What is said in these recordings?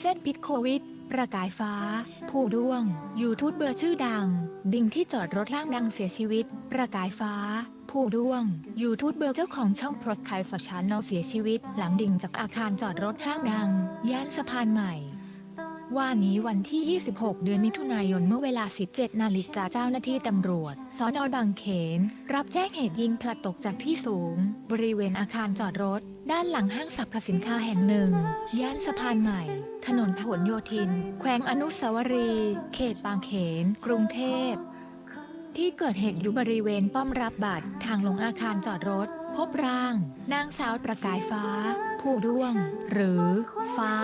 เส้นพิษโควิด ประกายฟ้า ผู้ด้วง ยูทูบเบอร์ชื่อดัง ดิ่งที่จอดรถล่างดังเสียชีวิต ประกายฟ้า ผู้ด้วง ยูทูบเบอร์เจ้าของช่องพรดคายฟชันเนาเสียชีวิต หลังดิ่งจากอาคารจอดรถห้างดัง ย่านสะพานใหม่ ว่านี้วันที่ 26 เดือนมิถุนายนเมื่อเวลา 17 นาฬิกาเจ้าหน้าที่ตำรวจ สอนอบางเขน รับแจ้งเหตุยิงพลัดตกจากที่สูง บริเวณอาคารจอดรถ ด้านหลังห้างสรรพสินค้าแห่งหนึ่ง ย่านสะพานใหม่ ถนนพหลโยธิน แขวงอนุสาวรีย์เขตบางเขน กรุงเทพที่เกิดเหตุอยู่บริเวณป้อมรับบัตรทางลงอาคารจอดรถ บร่าง นางสาวประกายฟ้า ผู้ด้วง หรือ ฟ้า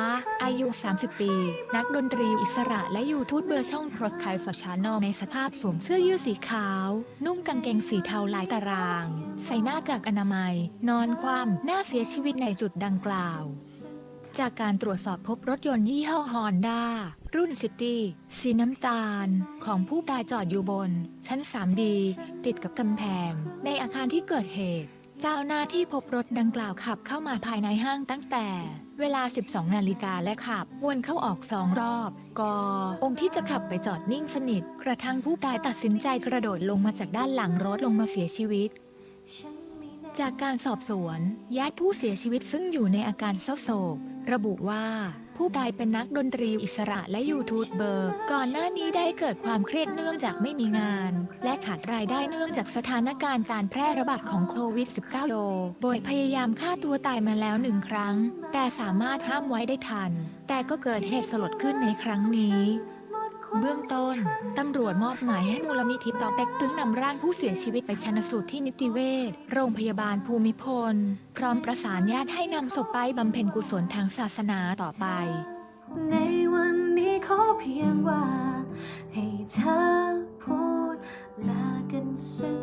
อายุ 30 ปี นักดนตรีอิสระและยูทูบเบอร์ช่องพรดคายฟชานอในสภาพสวมเสื้อยืดสีขาว นุ่งกางเกงสีเทาลายตาราง ใส่หน้ากากอนามัย นอนคว่ำหน้าเสียชีวิตในจุดดังกล่าว จากการตรวจสอบพบรถยนต์ยี่ห้อฮอนด้ารุ่นซิตี้สีน้ำตาล ของผู้ตายจอดอยู่บน ชั้น 3D ติดกับกำแพง ในอาคารที่เกิดเหตุ เจ้าหน้าที่พบรถดังกล่าวขับเข้ามาภายในห้างตั้งแต่ เวลา 12 นาฬิกาและขับวนเข้าออกสองรอบกอองค์ที่จะขับไปจอดนิ่งสนิท กระทั่งผู้ตายตัดสินใจกระโดดลงมาจากด้านหลังรถลงมาเสียชีวิต จากการสอบสวนญาติผู้เสียชีวิตซึ่งอยู่ในอาการเศร้าโศก ระบุว่า ผู้ตายเป็นนักดนตรีอิสระและยูทูบเบอร์ ก่อนหน้านี้ได้เกิดความเครียดเนื่องจากไม่มีงาน และขาดรายได้เนื่องจากสถานการณ์การแพร่ระบาดของโควิด -19 โดยโดยพยายามฆ่าตัวตายมาแล้วหนึ่งครั้ง แต่สามารถห้ามไว้ได้ทัน แต่ก็เกิดเหตุสลดขึ้นในครั้งนี้ เบื้องต้น ตำรวจมอบหมายให้มูลนิธิปอเต็กตึงนำร่างผู้เสียชีวิตไปชันสูตรที่นิติเวชโรงพยาบาลภูมิพล พร้อมประสานญาติให้นำศพไปบำเพ็ญกุศลทางศาสนาต่อไป ในวันนี้ขอเพียงว่า ให้เธอพูดลากันสัก